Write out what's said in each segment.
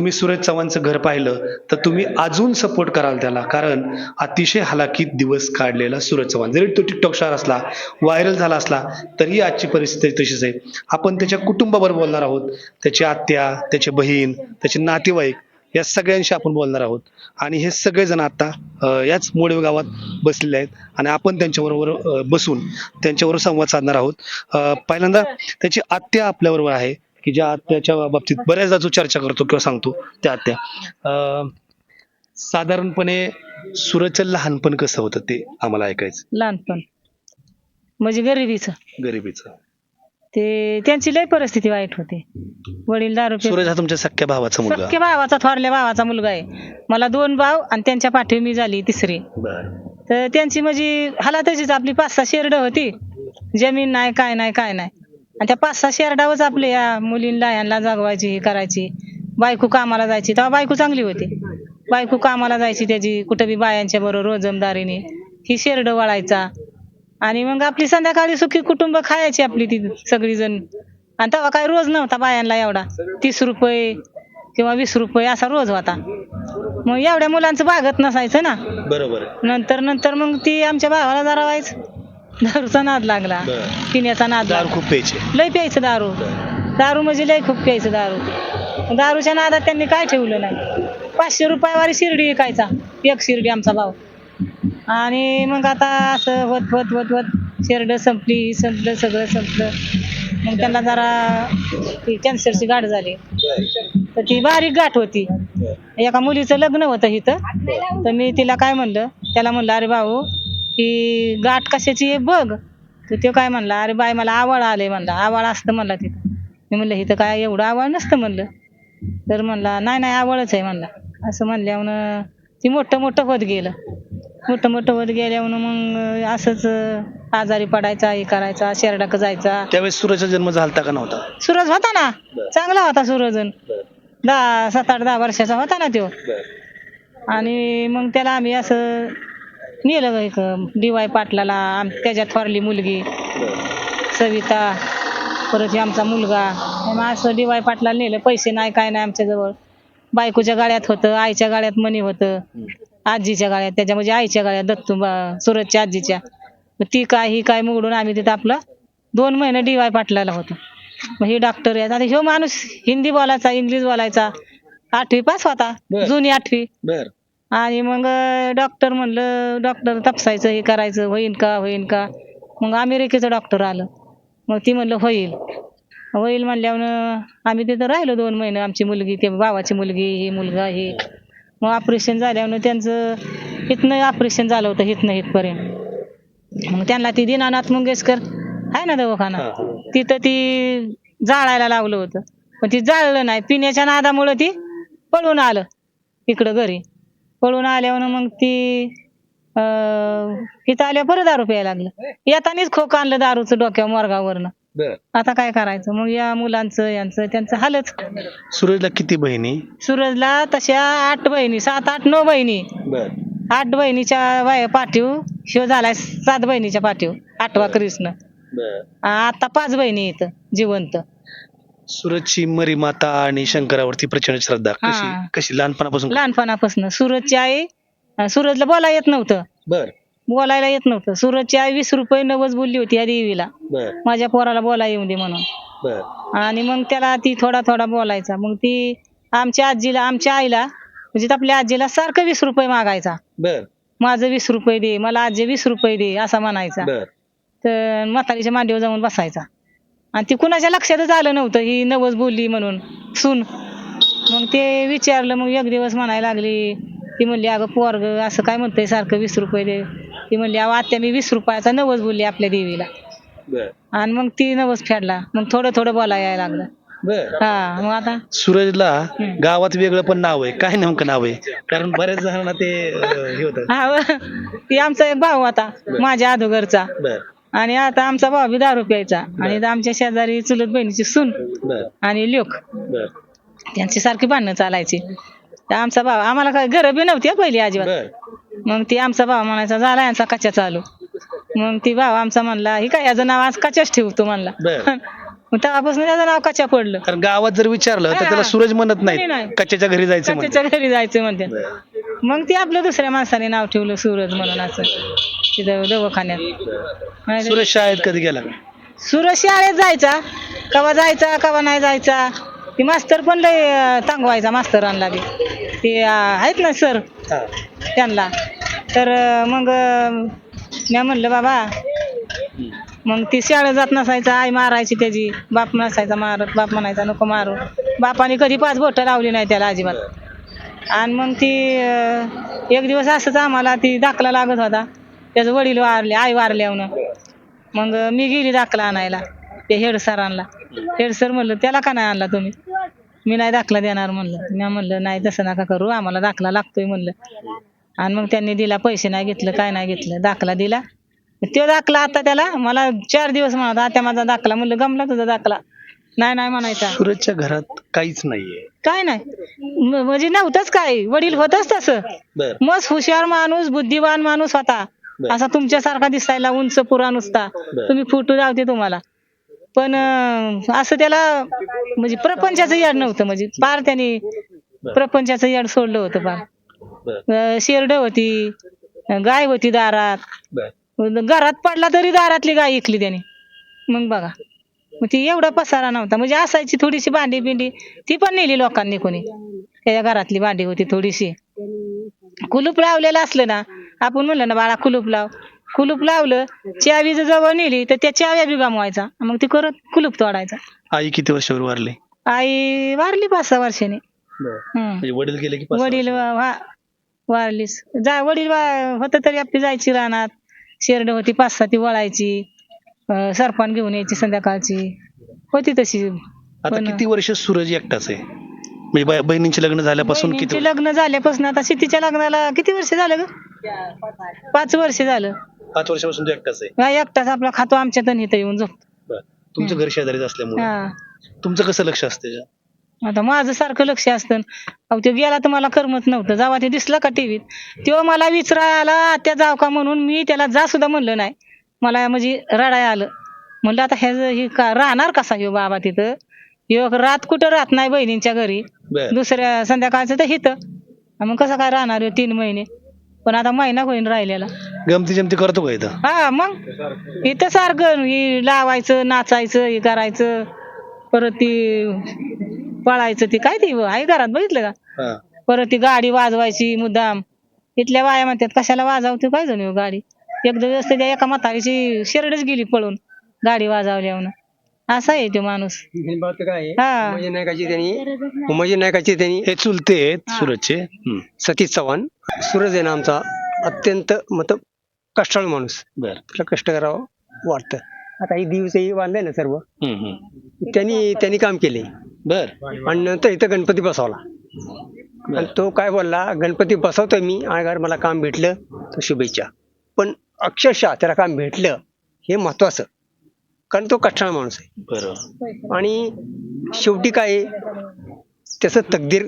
तुम्ही सूरज चव्हाणचं घर पाहिलं तर तुम्ही अजून सपोर्ट कराल त्याला. कारण अतिशय हलाखीत दिवस काढलेला सूरज चव्हाण. जरी तो टिकटॉक स्टार असला व्हायरल झाला असला तरी आजची परिस्थिती तशीच आहे. आपण त्याच्या कुटुंबाबरोबर बोलणार आहोत. त्याची आत्या त्याची बहीण त्याचे नातेवाईक या सगळ्यांशी आपण बोलणार आहोत. आणि हे सगळेजण आता याच मोडवे गावात बसलेले आहेत. आणि आपण त्यांच्याबरोबर बसून त्यांच्याबरोबर संवाद साधणार आहोत. पहिल्यांदा त्याची आत्या आपल्याबरोबर आहे. की ज्या आत्याच्या बाबतीत बऱ्याचदा जो चर्चा करतो किंवा सांगतो त्या आत्या. अं, साधारणपणे सूरजचं लहानपण कसं होतं ते आम्हाला ऐकायचं? लहानपण. म्हणजे गरिबीचं. गरिबीचं. ते त्यांची लय परिस्थिती वाईट होती. वडील दारू पित- सूरज हा तुमच्या सख्या भावाचा मुलगा. सख्या भावाचा थोरल्या भावाचा मुलगा आहे. मला दोन भाव आणि त्यांच्या पाठीवर मी झाली तिसरी. बरं. तर त्यांची म्हणजे हाला तशीच आपली पाच सहा शेरड होती. जमीन नाही काय नाही काय नाही. आणि त्या पाच सहा शेरडावच आपल्या या मुलींना यांना जागवायची हे करायची. बायको कामाला जायची. तेव्हा बायको चांगली होती. बायको कामाला जायची त्याची कुठं बी बायांच्या बरोबर रोजमदारीने. ही शेरड वळायचा. आणि मग आपली संध्याकाळी सुखी कुटुंब खायची आपली ती सगळीजण. आणि तेव्हा काय रोज नव्हता बायांना एवढा. तीस रुपये किंवा वीस रुपये असा रोज होता. मग एवढ्या मुलांचं भागत नसायचं ना. बरोबर. नंतर नंतर मग ती आमच्या भावाला जरा व्हायच दारूचा नाद लागला. बरं. पिण्याचा नाद दारू लागला. खूप प्यायचे. लय प्यायचं दारू. दारू म्हणजे लय खूप प्यायचं दारू. दारूच्या नादात त्यांनी काय ठेवलं नाही. पाचशे रुपयावारी शिर्डी विकायचा. एक शिर्डी आमचा भाव. आणि मग आता असं होत होत होत होत शेरड संपली संपलं सगळं संपलं. मग त्यांना जरा ती कॅन्सरची गाठ झाली. तर ती बारीक गाठ होती. एका मुलीचं लग्न होतं इथं. तर मी तिला काय म्हणलं? त्याला म्हणलं अरे भाऊ ही गाठ कशाची आहे बघ. तर तो काय म्हणला अरे बाय मला आवड आले म्हणला. आवड असतं म्हणला तिथं. मी म्हणलं इथं काय एवढं आवड नसतं म्हणलं. तर म्हणला नाही नाही आवडच आहे म्हणला. असं म्हणल्यावर ती मोठं मोठं होत गेलं. मोठं मोठं होत गेल्यावर मग असंच आजारी पडायचा हे करायचा शेरडाक जायचा. त्यावेळेस सूरजचा जन्म झालता का नव्हता? सूरज होता ना? चांगला होता सूरजन. दहा सात आठ दहा वर्षाचा होता ना तो. आणि मग त्याला आम्ही असं नेलं एक डी वाय पाटलाला आम त्याच्यात थोरली मुलगी. सविता परत आमचा मुलगा. असं डी वाय पाटलाला नेलं पैसे नाही काय नाही आमच्याजवळ. बायकोच्या गाड्यात होतं आईच्या गाड्यात मनी होतं. आजीच्या गाड्यात त्याच्या म्हणजे आईच्या गाड्यात दत्तू सुरतच्या आजीच्या. मग ती काय ही काय मुगडून आम्ही तिथं आपलं दोन महिने डी वाय पाटलाला होतो. मग ही डॉक्टर आहेत आता ह्यो माणूस हिंदी बोलायचा इंग्लिश बोलायचा. आठवी पास होता. जुनी आठवी. आणि मग डॉक्टर म्हणलं डॉक्टर तपासायचं हे करायचं होईन का होईन का? मग अमेरिकेचं डॉक्टर आलं. मग ती म्हणलं होईल. होईल म्हणल्यावर आम्ही तिथं राहिलो दोन महिने आमची मुलगी ते भावाची मुलगी ही मुलगा हे. मग ऑपरेशन झाल्यावर त्यांचं इथनं ऑपरेशन झालं होतं इथनं इथपर्यंत. मग त्यांना ती दीनानाथ मंगेशकर आहे ना दवाखाना. तिथं ती जाळायला लावलं होतं. पण ती जाळलं नाही. पिण्याच्या नादामुळं ती पळून आलं इकडं घरी. पळून आल्यावर मग ती अं, इथं आल्यावर परत दारू प्यायला लागलं. येतानीच खोक आणलं दारूचं डोक्यावर मोरगावरनं. बर. आता काय करायचं? मग या मुलांचं यांचं त्यांचं हालच सूरजला किती बहिणी? सूरजला तशा आठ बहिणी सात आठ नऊ बहिणी. बर. आठ बहिणीच्या वाय पाठीव शिव झालाय सात बहिणीच्या पाठीव आठवा कृष्ण. बर. आता पाच बहिणी इथं जिवंत. सूरजची मरी माता आणि शंकरावरती प्रचंड श्रद्धा. कशी हा. कशी? लहानपणापासून लहानपणापासून. सूरजची आई अं, सूरजला बोलायला येत नव्हतं. बर. बोलायला येत नव्हतं. सूरजची आई वीस रुपये नवस बोलली होती या देवीला. बर. माझ्या पोराला बोला येऊ दे म्हणून. बर. आणि मग त्याला ती थोडा थोडा बोलायचा. मग ती आमच्या आजीला आमच्या आईला म्हणजे आपल्या आजीला सारखं वीस रुपये मागायचा. बर. माझं वीस रुपये दे मला आजी वीस रुपये दे असा म्हणायचा. बर. तर म्हातारीच्या मांडीवर जाऊन बसायचा. आणि ती कुणाच्या लक्षातच आलं नव्हतं. ही नवस बोलली म्हणून. सून. मग ते विचारलं मग एक दिवस म्हणायला लागली. ती म्हणली अगं पोरग असं काय म्हणतंय? सारखं वीस रुपये दे. ती म्हणली अहो आत्या मी वीस रुपयाचा नवस बोलली आपल्या देवीला. आणि मग ती नवस फेडला. मग थोडं थोडं बोलायला यायला लागलं. बर. हा मग आता? सूरजला. गावात वेगळं पण नाव आहे. काय नेमकं नाव आहे? कारण बऱ्याच जणांना ते अं, हे होतं. हा व. ती आमचा एक भाऊ होता माझ्या अधोगरचा आणि आता आमचा भाऊ बी दारू प्यायचा आणि आमच्या शेजारी चुलत बहिणीची सून बर. आणि लोक. बर. त्यांची सारखी भांडणं चालायची. तर आमचा भाव आम्हाला काय घरं बी नव्हती हं पहिली अजिबात. मग ती आमचा भाव म्हणायचा झाला यांचा कच्चा चालू. मग ती भाव आमचा म्हणला ही काय याचं नाव आज कचाच ठेवतो म्हणला. बर. मग तेव्हापासून त्याचं नाव कच्च्या पडलं. कारण गावात जर विचारलं तर. त्याला सूरज म्हणत नाही, नाही नाही. कच्च्याच्या घरी जायचं म्हणते. कच्च्याच्या घरी जायचं म्हणते. मग ते आपलं दुसऱ्या माणसाने नाव ठेवलं सूरज म्हणून असं. तिथं दवाखान्यात. नाही तर- सूरज शाळेत कधी गेला? का? सूरज शाळेत जायचा. कवा जायचा कवा नाही जायचा. ती मास्तर पण लय अं, तांगवायचा मास्तरांना बी. ते अं, आहेत ना सर? त्यांना. तर अं, मग अं, मी म्हणलं बाबा मग ती शाळेत जात नसायचा. आई मारायची त्याची. बाप नसायचा मारत बाप म्हणायचा नको मारू. बापाने कधी पाच बोटं लावली नाही त्याला अजिबात. आणि मग ती अं, एक दिवस असंच आम्हाला ती दाखला लागत होता. त्याचं वडील वारले आई वारले मग मी गेली दाखला आणायला ते हेड सरांना. हेड सर म्हणलं त्याला का नाही आणला तुम्ही? मी नाही दाखला देणार म्हणलं. मी म्हणलं नाही तसं नका करू आम्हाला दाखला लागतोय म्हणलं. आणि मग त्यांनी दिला पैसे नाही घेतलं काय नाही घेतलं दाखला दिला. तो दाखला आता त्याला मला चार दिवस म्हणत आता माझा दाखला म्हणलं गमला तुझा दाखला. नाही नाही म्हणायचा. सूरजच्या घरात काहीच नाहीये. काय नाही. म्हणजे नव्हतंच काय वडील होतच तसं. मस्त हुशार माणूस बुद्धिवान माणूस होता. असा तुमच्यासारखा दिसायला उंच पुरा नुसता. तुम्ही फोटो लावते तुम्हाला. पण असं त्याला म्हणजे प्रपंचाचं याड नव्हतं. म्हणजे पार त्याने प्रपंचाचं याड सोडलं होतं पार शेरड होती गाय होती दारात. घरात पडला तरी दारातली गाय ऐकली त्याने. मग बघा. मग ती एवढा पसारा नव्हता. म्हणजे असायची थोडीशी भांडी बिंडी. ती पण नेली लोकांनी कोणी. त्याच्या घरातली भांडी होती थोडीशी. कुलूप लावलेलं असलं ना आपण म्हणलं ना बाळा कुलूप लाव. कुलूप लावलं चावी जर जवळ नेली तर त्या चाव्या बी गमवायचा. मग ती करत कुलूप तोडायचा. आई किती वर्षावर वारली? आई वारली पाच सहा वर्षाने. हम्म. म्हणजे वडील गेले की पाच वडील वा- वा- वारलीस जा वडील वा- होतं तरी आपली जायची रानात. शेरड होती पाच सहा ती वळायची. अं, सरपण घेऊन यायची संध्याकाळची. होती तशी. आता पण- किती वर्ष सूरज एकटाच आहे? म्हणजे ब- बहिणींचे लग्न झाल्यापासून किती बहिणींचे लग्न झाल्यापासून आता शेतीच्या लग्नाला किती वर्ष झालं ग? पाच वर्ष झालं. पाच वर्षापासून तो एकटाच आहे? हा एकटाच. आपला खातो आमच्या इथं येऊन झोपतो. बरं. तुमचं घर शेजारीच असल्यामुळे? हा. तुमचं कसं लक्ष असतं? आता माझं सारखं लक्ष असतं. अहो तो गेला तर मला करमत नव्हतं. जेव्हा ते दिसला का टीव्हीत तो मला विचारायला त्या जाव का? म्हणून मी त्याला जा सुद्धा म्हणलं नाही. मला म्हणजे रडाय आलं. म्हणलं आता ह्याचं हे का राहणार कसा ह्यो बाबा तिथं? ह्यो रात कुठं राहत नाही बहिणींच्या घरी? बरं. दुसऱ्या संध्याकाळचं तर हिथं. मग कसं काय राहणार ह्यो तीन महिने? पण आता महिना होईन राहिलेला. गमती जमती करतो का इथं? हा मग. इथं सारखं हे लावायचं नाचायचं हे करायचं परत ती पळायचं ती काय ती आहे घरात बघितलं का? हा. परत ती गाडी वाजवायची मुद्दाम. इथल्या बाया म्हणतात कशाला वाजवते काय जण गाडी? एक दिवस त्याच्या एका म्हातारीची शेरडच गेली पळून गाडी वाजवल्यावर असा आहे तो माणूस. काय हा. उमाजी नायकाची त्यांनी उमाजी नायकाची त्यांनी हे चुलते आहेत सूरजचे. हम्म. सतीश चव्हाण. सूरज आहे ना आमचा अत्यंत मत कष्टाळू माणूस. बरं. त्याला कष्ट करावं वाटतं. आता ही दिवसही बांधले ना सर्व. त्यांनी त्यांनी काम केले. बरं. आणि नंतर इथं गणपती बसवला. आणि तो काय बोलला गणपती बसवतोय मी आणि अगर मला काम भेटलं तर शुभेच्छा. पण अक्षरशः त्याला काम भेटलं हे महत्वाचं. कारण तो कष्टाळू माणूस आहे. बरं. आणि शेवटी काय आहे, त्याचं तकदीर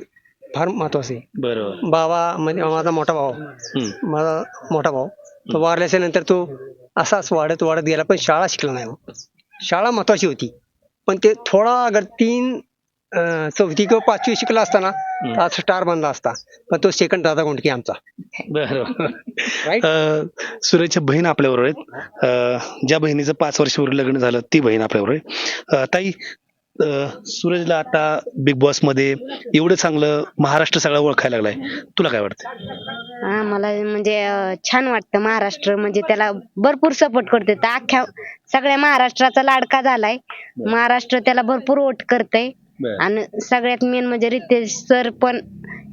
फार महत्वाचं आहे. बरोबर. बाबा म्हणजे माझा मोठा भाऊ. हम्म. माझा मोठा भाऊ. तो वारल्याच्या नंतर तो असाच वाढत वाढत गेला पण शाळा शिकला नाही. हो. शाळा महत्वाची होती. पण ते थोडा अगर तीन चौथी किंवा पाचवी शिकला असताना तर आज स्टार बनला असता. पण तो सेकंड दादा कोंडके आमचा. बरोबर सूरजच्या बहीण आपल्याबरोबर आहेत. ज्या बहिणीचं पाच वर्षापूर्वी लग्न झालं ती बहीण आपल्याबरोबर आहे. ताई सूरजला आता बिग बॉसमध्ये एवढं चांगलं महाराष्ट्र सगळा ओळखायला लागलाय. तुला काय वाटतं? हा मला म्हणजे छान वाटतं महाराष्ट्र. म्हणजे त्याला भरपूर सपोर्ट करते तर अख्ख्या सगळ्या महाराष्ट्राचा लाडका झालाय. महाराष्ट्र त्याला भरपूर वोट करतय. आणि सगळ्यात मेन म्हणजे रितेश सर पण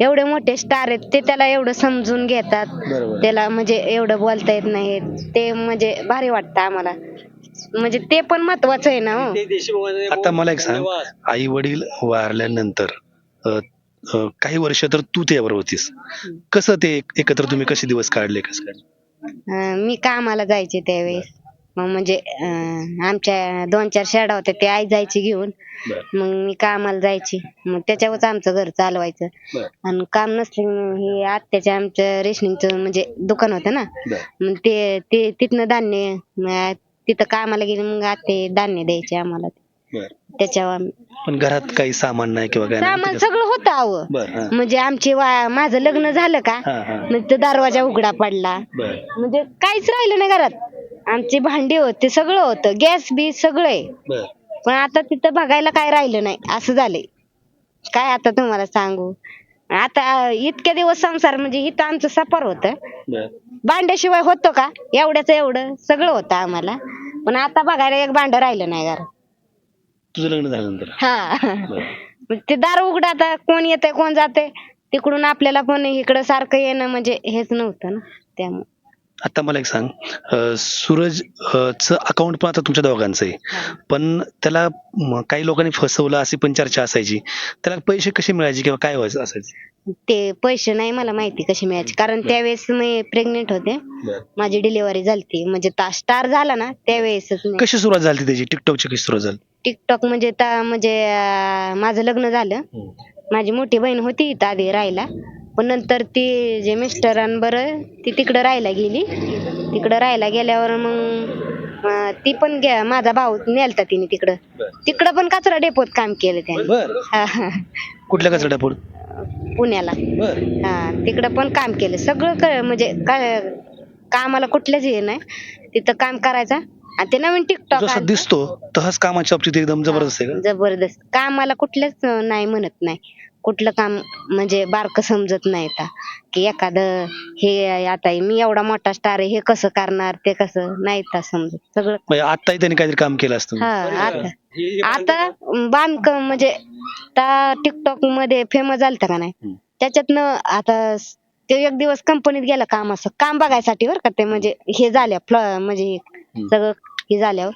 एवढे मोठे स्टार आहेत ते त्याला एवढं समजून घेतात. बरोबर. त्याला म्हणजे एवढं बोलता येत नाही. ते म्हणजे भारी वाटतं आम्हाला. म्हणजे ते पण महत्वाचं आहे ना हो. आता मला एक सांग. आई वडील वारल्यानंतर अं, अं, काही वर्ष तर तू त्यावर होतीस. कसं ते एक- एकत्र तुम्ही कसे दिवस काढले कसं काढले? अं, मी कामाला जायचे त्यावेळेस. मग म्हणजे अं, आमच्या दोन चार शेडा होत्या ते आई जायची घेऊन. बरं. मग मी कामाला जायची. मग त्याच्यावरच आमचं घर चालवायचं. बरं. आणि काम नसले हे आत्याच्या आमचं रेशनिंगचं म्हणजे दुकान होतं ना. बरं. मग ते ते तिथनं धान्य तिथं कामाला गेले मग आते धान्य द्यायचे आम्हाला. त्याच्यावर आम्ही- पण घरात काही सामान नाही किंवा काय सामान नाही सगळं होतं अहो. बर हा. म्हणजे आमचे वा माझं लग्न झालं का? हा तो दरवाजा उघडा पडला. बर. म्हणजे काहीच राहिलं नाही घरात. आमची भांडी होते सगळं होतं. गॅस बी सगळं. बर. पण आता तिथं बघायला काय राहिलं नाही. असं झालंय. काय आता तुम्हाला सांगू? आता इतके दिवस संसार म्हणजे इथं आमचं सफर होतं. बर. भांड्याशिवाय होतं का? एवढ्याच एवढं. सगळं होतं आम्हाला. पण आता बघायला एक भांड राहिलं नाही घरात तुझं लग्न झाल्यानंतर हा. बर. मग ते दार उघडं आता कोण येतंय कोण जाते तिकडून आपल्याला पण इकडं सारखं येणं म्हणजे हेच नव्हतं ना त्यामुळे. आता मला एक सांग. सूरज चं अकाउंट पण आता तुमच्या दोघांचं आहे. पण त्याला काही लोकांनी फसवलं अशी पण चर्चा असायची. त्याला पैसे कसे मिळायचे किंवा काय व्हायचं असायचं? ते पैसे नाही मला माहिती कशी मिळायची. कारण त्यावेळेस मी प्रेग्नेंट होते. माझी डिलिव्हरी झाली म्हणजे स्टार झाला ना त्यावेळेसच मी. कशी सुरुवात झाली त्याची? टिकटॉकची कशी सुरुवात झाली? टिकटॉक म्हणजे म्हणजे माझं लग्न झालं. माझी मोठी बहीण होती आधी राहायला. पण नंतर ती जे मिस्टरांबर ती तिकडं राहायला गेली. तिकडं राहायला गेल्यावर मग अं, ती पण गे- माझा भाऊ नेलता तिने तिकडं. तिकडं पण कचरा डेपोत काम केलं त्याने. बर. हा, हा. कुठल्या कचरा डेपोट पुण्याला. बर. हा तिकडं पण काम केलं. सगळं क- म्हणजे काय कामाला कुठल्याच हे नाही. तिथं काम करायचा. आणि ते नवीन टिकटॉक जसा दिसतो तसंच कामाच्या बाबतीत एकदम जबरदस्त आहे का? जबरदस्त. कामाला कुठलंच नाही म्हणत नाही. कुठलं काम म्हणजे बारक समजत नाही आता. की एखादं हे आता मी एवढा मोठा स्टार आहे हे कसं करणार ते कसं नाही तर समजत. सगळं म्हणजे आताही त्यांनी काहीतरी काम केलं असतं हा आता. आता बांधकाम म्हणजे टिकटॉकमध्ये फेमस झालता का नाही. त्याच्यातनं आता ते एक दिवस कंपनीत गेला काम असं. काम बघायसाठी बरं का ते म्हणजे हे झाल्या फ्ल- म्हणजे हे सगळं हे झाल्यावर.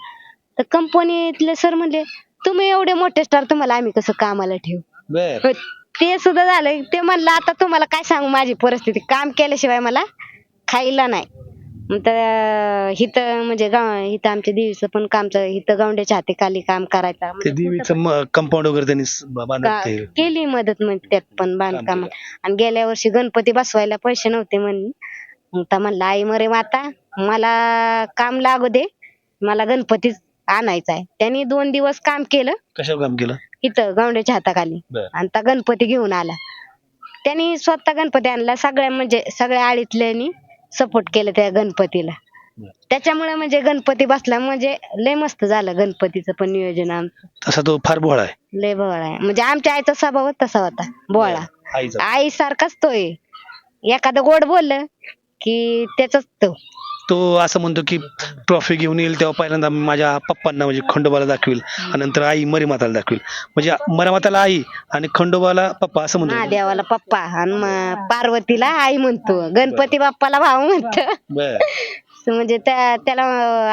तर कंपनीतले सर म्हणले तुम्ही एवढे मोठे स्टार तुम्हाला आम्ही कसं कामाला ठेवू? बर. पण ते सुद्धा झालं ते म्हणलं आता तुम्हाला काय सांगू माझी परिस्थिती? काम केल्याशिवाय मला खायला नाही. मग तर हिथं म्हणजे गाव इथं आमच्या देवीचं पण काम चा- इथं गावंड्याच्या हाती खाली काम करायचं. ते म्हणजे देवीचं कंपाऊंड वगैरे त्यांनी स- बांधत का- ते केली मदत म्हणजे त्यात पण बांधकामात. आणि गेल्या वर्षी गणपती बसवायला पैसे नव्हते म्हणून. मग तर म्हणलं आई मरे माता मला काम लागू दे. मला गणपतीच आणायचा आहे त्यांनी दोन दिवस काम केलं. कशावर काम केलं? इथं गावंड्याच्या हाताखाली. बर. आणि त्या गणपती घेऊन आला. त्यांनी स्वतः गणपती आणला. सगळ्या म्हणजे सगळ्या आळीतल्यानी सपोर्ट केलं त्या गणपतीला. बर. त्याच्यामुळे म्हणजे गणपती बसला. म्हणजे लय मस्त झालं गणपतीचं पण नियोजन आमचं. तसा तो फार भोळा आहे. लय भोळा आहे. म्हणजे आमच्या आईचा स्वभाव तसा होता. बोळा आईचा. आई सारखाच तो आहे. एखादं गोड बोललं की त्याच तो. तो असं म्हणतो की ट्रॉफी घेऊन येईल तेव्हा पहिल्यांदा मी माझ्या पप्पांना म्हणजे खंडोबाला दाखवील. आणि नंतर आई मरी माताला दाखवील. म्हणजे मरा माताला आई आणि खंडोबाला पप्पा असं म्हणतो. महादेवाला पप्पा आणि पार्वतीला आई म्हणतो. गणपती बाप्पाला भाऊ म्हणतो. बर. म्हणजे त्या त्याला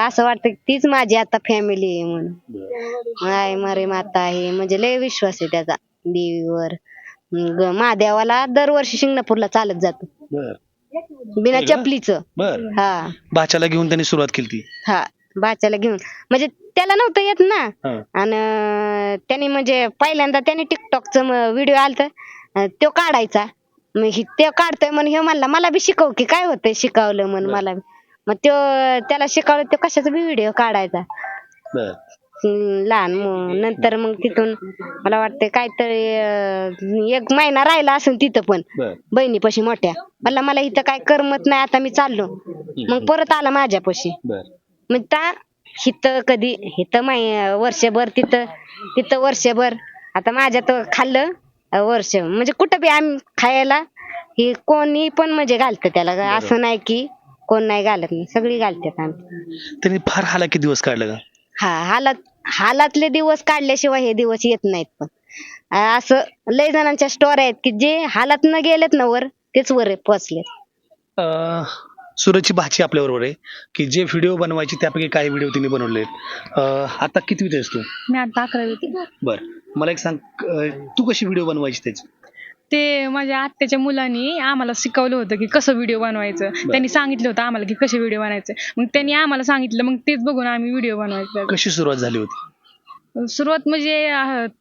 असं वाटतं की तीच माझी आता फॅमिली आहे म्हणून. आय मरे माता आहे. म्हणजे लय विश्वास आहे त्याचा. देवीवर. ग- महादेवाला दरवर्षी शिंगणापूरला चालत जातो. बर. बिना? चपलीचं. बर. हा. भाच्याला घेऊन त्यांनी सुरुवात केली हा बाच्याला घेऊन. म्हणजे त्याला नव्हतं येत ना. हा. आणि त्याने म्हणजे पहिल्यांदा त्याने टिकटॉकचं व्हिडिओ आलत. तो काढायचा. मग हि- तो काढतोय म्हणून हे म्हणला मला बी शिकव की काय होतंय शिकवलं म्हणून मला बी. मग तो त्याला शिकवलं तो कशाचा बी व्हिडिओ काढायचा. बर. लहान मग. नंतर मग तिथून मला वाटतं काहीतरी अं, एक महिना राहिला असेल तिथं पण. बर. बहिणीपाशी मोठ्या. मला मला इथं काय करमत नाही आता मी चाललो. मग परत आला माझ्यापाशी. बर. मग त्या हिथं कधी हिथं माय वर्षभर तिथं तिथं वर्षभर. आता माझ्यात खाल्लं अं, वर्ष. म्हणजे कुठं बी आम्ही खायला ही कोणी पण म्हणजे घालतं त्याला. असं नाही की कोण नाही घालत. नाही सगळी घालतात आम्ही. त्यांनी फार हालाकी दिवस काढलं का? हा हालात. हालातले दिवस काढल्याशिवाय हे दिवस येत नाहीत पण. असं लय जणांच्या स्टोऱ्या आहेत की जे हालात न गेलेत ना वर तेच वर पोचले अं, सूरजची भाची आपल्या बरोबर आहे की जे व्हिडिओ बनवायचे त्यापैकी काही व्हिडिओ तिने बनवले आता किती तू? मी आता अकरावी होते बर. मला एक सांग अं, तू कशी व्हिडिओ बनवायची त्याची? ते माझ्या आत्याच्या मुलांनी आम्हाला शिकवलं होतं की कसं व्हिडिओ बनवायचं. त्यांनी सांगितलं होतं आम्हाला की कसे व्हिडिओ बनायचे. मग त्यांनी आम्हाला सांगितलं मग तेच बघून आम्ही व्हिडिओ बनवायचं. कशी सुरुवात झाली होती? सुरुवात म्हणजे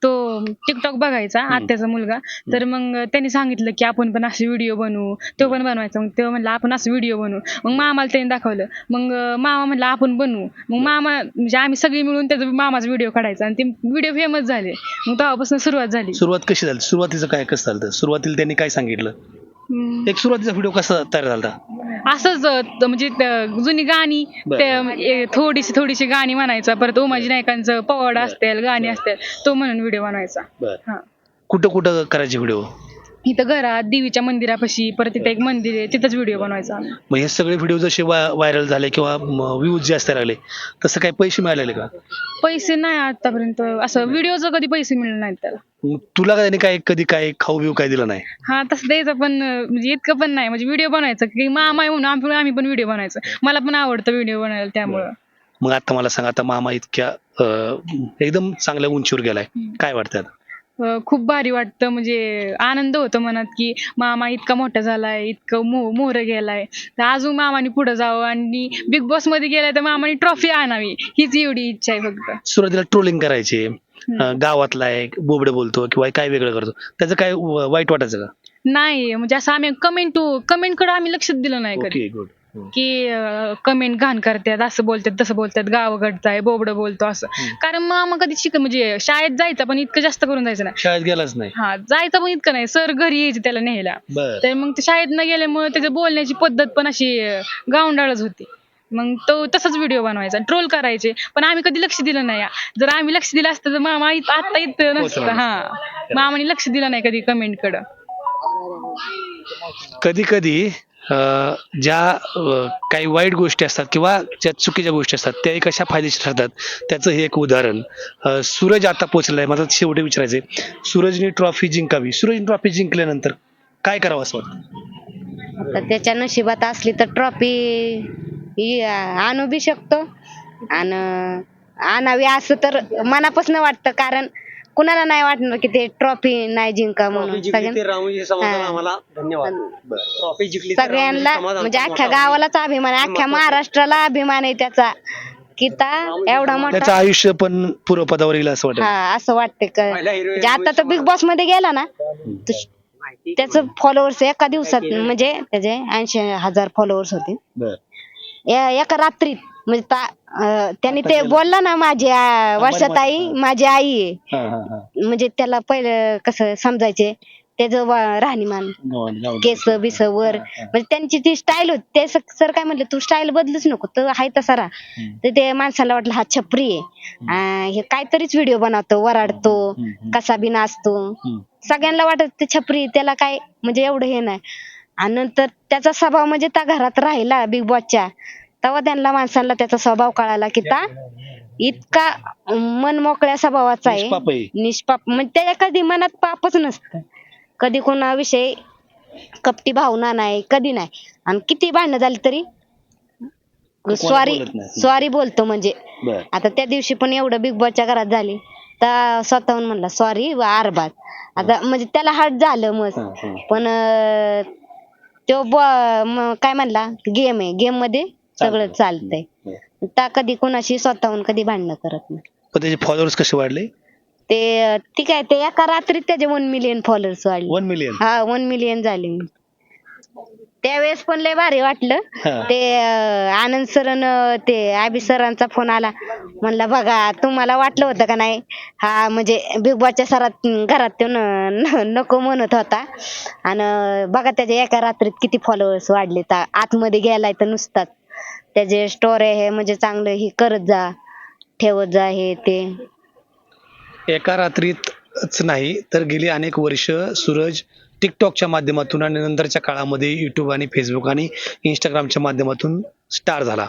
तो टिकटॉक बघायचा आत्याचा मुलगा. तर मग त्यांनी सांगितलं की आपण पण असे व्हिडिओ बनवू. तो पण बनवायचा. मग तेव्हा म्हणलं आपण असं व्हिडिओ बनवू. मग मामाला त्यांनी दाखवलं. मग मामा म्हणलं आपण बनवू. मग मामा म्हणजे आम्ही सगळी मिळून त्याचा मामाचा व्हिडिओ काढायचा आणि ते व्हिडिओ फेमस झाले. मग तेव्हापासून सुरुवात झाली. सुरुवात कशी झाली? सुरुवातीचं काय कसं झालं? सुरुवातीला त्यांनी काय सांगितलं? हम्म. एक सुरुवातीचा व्हिडिओ कसा तयार झाला? असंच अं, म्हणजे जुनी गाणी बरं. ते ए, थोडीशी थोडीशी गाणी म्हणायचं. परत ओमाजी नायकांचं पवाड असतील गाणी असतील तो म्हणून व्हिडिओ बनवायचा. बरं. हा. कुठं कुठं करायचे व्हिडिओ? इथं घरात देवीच्या मंदिरापाशी परत तिथं एक मंदिर आहे तिथंच व्हिडिओ बनवायचा. आम्ही. मग हे सगळे व्हिडिओ जसे व्हायरल झाले किंवा व्ह्यूज जास्त लागले तसं काही पैसे मिळालेले का? पैसे नाही आतापर्यंत. असं व्हिडिओचं कधी पैसे मिळले नाहीत त्याला. तुला काय काय कधी काय खाऊ बिऊ काय दिलं नाही? हा तसं द्यायचं पण म्हणजे इतकं पण नाही. म्हणजे व्हिडिओ बनायचं की मामा आहे म्हणून आम्ही आम्ही पण व्हिडिओ बनायचं मला पण आवडतं व्हिडिओ बनायला त्यामुळं. मग आता मला सांग आता मामा इतक्या एकदम चांगल्या उंचीवर गेलाय. काय वाटतं खूप भारी वाटतं. म्हणजे आनंद होतो मनात की मामा इतका मोठा झालाय इतकं मो मोर गेलाय. तर अजून मामाने पुढे जावं आणि बिग बॉसमध्ये गेलाय तर मामाने ट्रॉफी आणावी. हीच एवढी इच्छा आहे फक्त. सुरुवातीला ट्रोलिंग करायचे. गावातला एक बोबडे बोलतो किंवा काय वेगळं करतो. त्याचं काय वाईट वाटायचं का? नाही. म्हणजे असं आम्ही कमेंट कमेंटकडे आम्ही लक्ष दिलं नाही गुड की कमेंट घाण करतात असं बोलतात तसं बोलतात गावाकडचं आहे बोबडं बोलतो असं. कारण मामा कधी शिक म्हणजे शाळेत जायचं पण इतकं जास्त करून जायचं नाही. शाळेत गेलाच नाही. हा जायचं पण इतकं नाही. सर घरी यायचे त्याला न्यायला. तर मग ते शाळेत न गेल्यामुळे त्याच्या बोलण्याची पद्धत पण अशी गावंडाळच होती. मग तो तसाच व्हिडिओ बनवायचा ट्रोल करायचे. पण आम्ही कधी लक्ष दिलं नाही. जर आम्ही लक्ष दिलं असतं तर मामा आता इथं नसतं. हा. मामाने लक्ष दिलं नाही कधी कमेंट कडं. कधी कधी ज्या काही वाईट गोष्टी असतात किंवा ज्या चुकीच्या गोष्टी असतात त्या कशा फायदेशीर ठरतात त्याचं हे एक उदाहरण. सूरज आता पोचलाय मला शेवटी विचारायचे सूरजने ट्रॉफी जिंकावी. सूरजने ट्रॉफी जिंकल्यानंतर काय करावं असं वाटतं? तर त्याच्या नशिबात असली तर ट्रॉफी ही आणू बी शकतो. आणि आणावी असं तर मनापासून वाटतं. कारण कुणाला नाही वाटणार की ते ट्रॉफी नाही जिंका म्हणून. सगळ्यां रामोजी समाजाला हा. आम्हाला धन्यवाद. ट्रॉफी जिंकली ते सगळ्यांना रामोजी म्हणजे अख्ख्या गावालाच अभिमान आहे. अख्ख्या महाराष्ट्राला अभिमान आहे त्याचा. की ता एवढा त्याचं मोठा आयुष्य पण पूर्वपदावर येईल असं वाटतं. हा असं वाटतंय का पहिला hero म्हणजे आता तर बिग बॉसमध्ये गेला ना तर माहिती. त्याचं फॉलोअर्स एका दिवसात म्हणजे त्याचे ऐंशी हजार फॉलोअर्स होते. एका रात्रीत म्हणजे ता- अं, त्यांनी ते बोलला ना माझी आ- वर्षाताई माझी आई. आहे म्हणजे त्याला पहिलं कसं समजायचे त्याचं वा- राहणीमान केस बिस वर. म्हणजे त्यांची ती स्टाईल होती. ते सर काय म्हणले तू स्टाईल बदलूच नको तर आहे तसा राहा. तर ते माणसाला वाटलं हा छपरी आहे. हे काहीतरीच व्हिडिओ बनवतो वराडतो कसा बी नाचतो. सगळ्यांना वाटत ते छपरी त्याला काय म्हणजे एवढं हे नाही. आणि नंतर त्याचा स्वभाव म्हणजे त्या घरात राहिला बिग बॉसच्या तेव्हा त्यांना माणसांना त्याचा स्वभाव कळाला की ता इतका मन मोकळ्या स्वभावाचा निष्पाप आहे. आहे निष्पाप म्हणजे त्याच्या कधी मनात पापच नसतं. कधी कोणाविषयी कपटी भावना नाही कधी नाही. आणि किती भांडणं झाली तरी? स्वारी बोलत नाही. स्वारी बोलतो म्हणजे. आता त्या दिवशी पण एवढं बिग बॉसच्या घरात झाली. तर स्वतःहून म्हणला सॉरी आरबाज. आता म्हणजे त्याला हट झालं मग. पण अं, तो ब- म- काय म्हणला? गेम आहे. गेममध्ये सगळं चालतंय. त्या कधी कोणाशी स्वतःहून कधी भांडणं करत नाही. पण त्याचे फॉलोअर्स कसे वाढले? ते ठीक आहे ते एका रात्रीत त्याचे वन मिलियन फॉलोअर्स वाढले. वन मिलियन हा वन मिलियन झाले त्यावेळेस पण लय भारी वाटलं. हा. ते अं, आनंद सरन ते आबी सरांचा फोन आला. म्हणला बघा तुम्हाला वाटलं होतं का नाही? हा म्हणजे बिग बॉसच्या सरात घरात तो न- न- नको म्हणत होता. आणि बघा त्याच्या एका रात्रीत किती फॉलोअर्स वाढले आतमध्ये गेलाय तर नुसतात त्याचे स्टोर हे म्हणजे चांगलं हे करत जा ठेवत जा हे ते. एका रात्रीतच नाही तर गेली अनेक वर्ष सूरज टिकटॉकच्या माध्यमातून आणि नंतरच्या काळामध्ये युट्यूब आणि फेसबुक आणि इंस्टाग्रामच्या माध्यमातून स्टार झाला.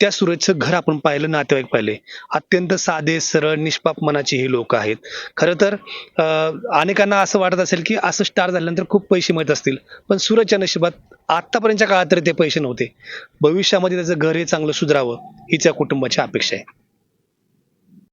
त्या सूरजचं घर आपण पाहिलं नातेवाईक पाहिले. अत्यंत साधे सरळ निष्पाप मनाचे हे लोक आहेत. खरं तर अनेकांना असं वाटत असेल की असं स्टार झाल्यानंतर खूप पैसे मिळत असतील. पण सूरजच्या नशिबात आत्तापर्यंतच्या काळात तरी ते पैसे नव्हते. भविष्यामध्ये त्याचं घर हे चांगलं सुधरावं हीच या कुटुंबाची अपेक्षा आहे.